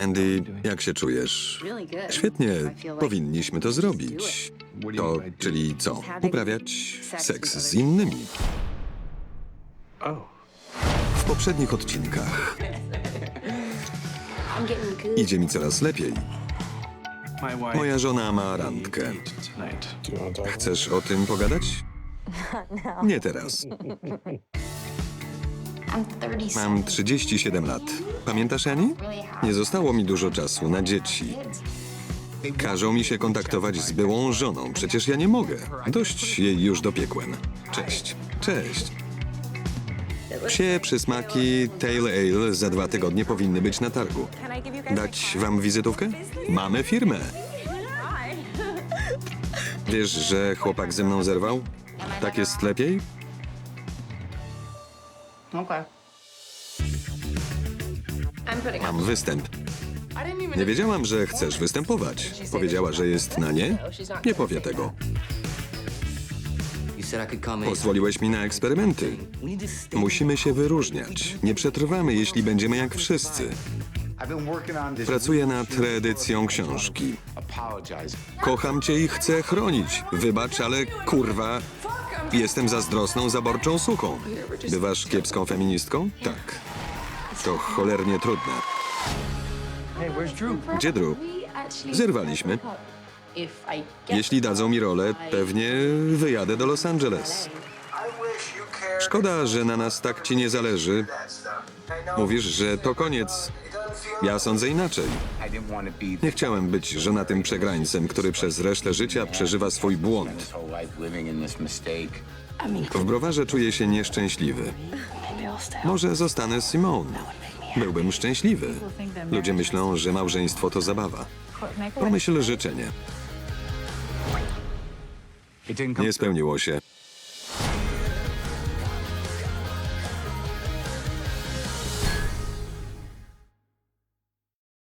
Andy, jak się czujesz? Świetnie, powinniśmy to zrobić. To, czyli co? Uprawiać seks z innymi. Oh, W poprzednich odcinkach idzie mi coraz lepiej. Moja żona ma randkę. Chcesz o tym pogadać? Nie teraz. I'm 37. Mam 37 lat. Pamiętasz, Ani? Nie zostało mi dużo czasu na dzieci. Każą mi się kontaktować z byłą żoną. Przecież ja nie mogę. Dość jej już dopiekłem. Cześć. Cześć. Psie przysmaki Tail Ale za dwa tygodnie powinny być na targu. Dać wam wizytówkę? Mamy firmę. Wiesz, że chłopak ze mną zerwał? Tak jest lepiej? Okay. I'm putting Mam występ. Nie wiedziałam, że chcesz występować. Powiedziała, że jest na nie? Nie powie tego. You said I could come in. Pozwoliłeś mi na eksperymenty. We need to stay. Musimy się wyróżniać. Nie przetrwamy, jeśli będziemy jak wszyscy. I've been working on this. Pracuję nad reedycją książki. Apologize. Kocham cię i chcę chronić. Wybacz, ale kurwa, jestem zazdrosną, zaborczą suką. Bywasz kiepską feministką? Tak. To cholernie trudne. Gdzie Drew? Zerwaliśmy. Jeśli dadzą mi rolę, pewnie wyjadę do Los Angeles. Szkoda, że na nas tak ci nie zależy. Mówisz, że to koniec. Ja sądzę inaczej. Nie chciałem być żonatym przegrańcem, który przez resztę życia przeżywa swój błąd. W browarze czuję się nieszczęśliwy. Może zostanę Simone. Byłbym szczęśliwy. Ludzie myślą, że małżeństwo to zabawa. Pomyśl życzenie. Nie spełniło się.